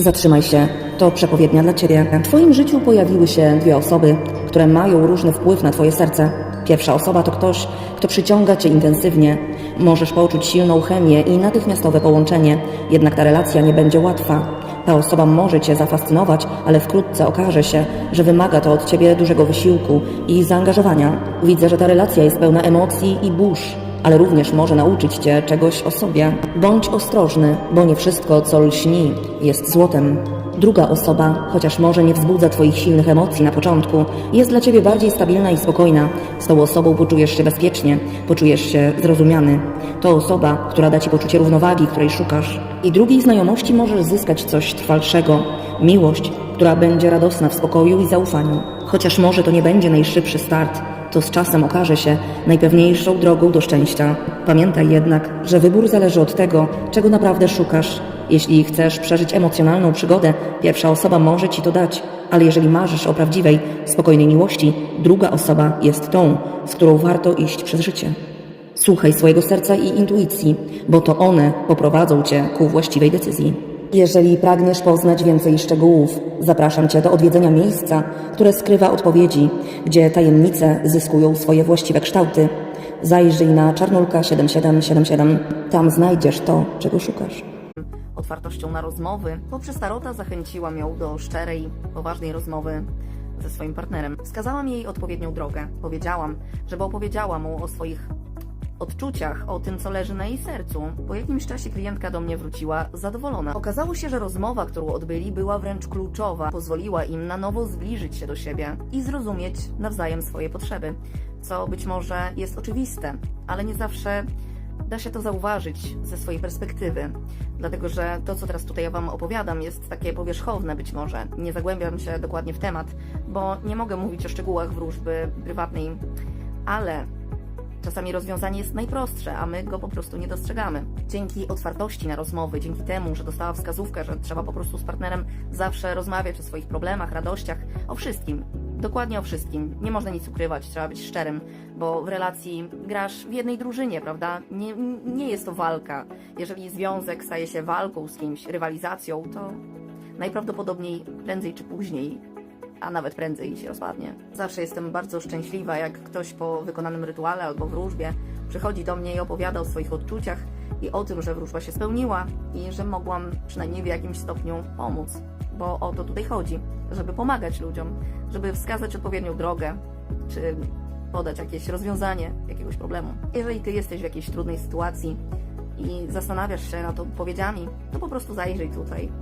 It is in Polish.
Zatrzymaj się, to przepowiednia dla ciebie. W twoim życiu pojawiły się dwie osoby, które mają różny wpływ na twoje serce. Pierwsza osoba to ktoś, kto przyciąga cię intensywnie. Możesz poczuć silną chemię i natychmiastowe połączenie, jednak ta relacja nie będzie łatwa. Ta osoba może cię zafascynować, ale wkrótce okaże się, że wymaga to od ciebie dużego wysiłku i zaangażowania. Widzę, że ta relacja jest pełna emocji i burz ale również może nauczyć Cię czegoś o sobie. Bądź ostrożny, bo nie wszystko, co lśni, jest złotem. Druga osoba, chociaż może nie wzbudza Twoich silnych emocji na początku, jest dla Ciebie bardziej stabilna i spokojna. Z tą osobą poczujesz się bezpiecznie, poczujesz się zrozumiany. To osoba, która da Ci poczucie równowagi, której szukasz. I drugiej znajomości możesz zyskać coś trwalszego. Miłość, która będzie radosna w spokoju i zaufaniu. Chociaż może to nie będzie najszybszy start, to z czasem okaże się najpewniejszą drogą do szczęścia. Pamiętaj jednak, że wybór zależy od tego, czego naprawdę szukasz. Jeśli chcesz przeżyć emocjonalną przygodę, pierwsza osoba może ci to dać, ale jeżeli marzysz o prawdziwej, spokojnej miłości, druga osoba jest tą, z którą warto iść przez życie. Słuchaj swojego serca i intuicji, bo to one poprowadzą cię ku właściwej decyzji. Jeżeli pragniesz poznać więcej szczegółów, zapraszam Cię do odwiedzenia miejsca, które skrywa odpowiedzi, gdzie tajemnice zyskują swoje właściwe kształty. Zajrzyj na czarnulka 7777, tam znajdziesz to, czego szukasz. Otwartością na rozmowy, poprzez Tarota zachęciłam ją do szczerej, poważnej rozmowy ze swoim partnerem. Wskazałam jej odpowiednią drogę. Powiedziałam, żeby opowiedziała mu o swoich odczuciach, o tym, co leży na jej sercu. Po jakimś czasie klientka do mnie wróciła zadowolona. Okazało się, że rozmowa, którą odbyli, była wręcz kluczowa. Pozwoliła im na nowo zbliżyć się do siebie i zrozumieć nawzajem swoje potrzeby, co być może jest oczywiste, ale nie zawsze da się to zauważyć ze swojej perspektywy. Dlatego, że to, co teraz tutaj ja Wam opowiadam, jest takie powierzchowne być może. Nie zagłębiam się dokładnie w temat, bo nie mogę mówić o szczegółach wróżby prywatnej, ale Czasami rozwiązanie jest najprostsze, a my go po prostu nie dostrzegamy. Dzięki otwartości na rozmowy, dzięki temu, że dostała wskazówkę, że trzeba po prostu z partnerem zawsze rozmawiać o swoich problemach, radościach, o wszystkim. Dokładnie o wszystkim. Nie można nic ukrywać, trzeba być szczerym, bo w relacji grasz w jednej drużynie, prawda? Nie, nie jest to walka. Jeżeli związek staje się walką z kimś, rywalizacją, to najprawdopodobniej prędzej czy później a nawet prędzej się rozpadnie. Zawsze jestem bardzo szczęśliwa, jak ktoś po wykonanym rytuale albo wróżbie przychodzi do mnie i opowiada o swoich odczuciach i o tym, że wróżba się spełniła i że mogłam przynajmniej w jakimś stopniu pomóc. Bo o to tutaj chodzi, żeby pomagać ludziom, żeby wskazać odpowiednią drogę, czy podać jakieś rozwiązanie jakiegoś problemu. Jeżeli ty jesteś w jakiejś trudnej sytuacji i zastanawiasz się nad odpowiedziami, to po prostu zajrzyj tutaj.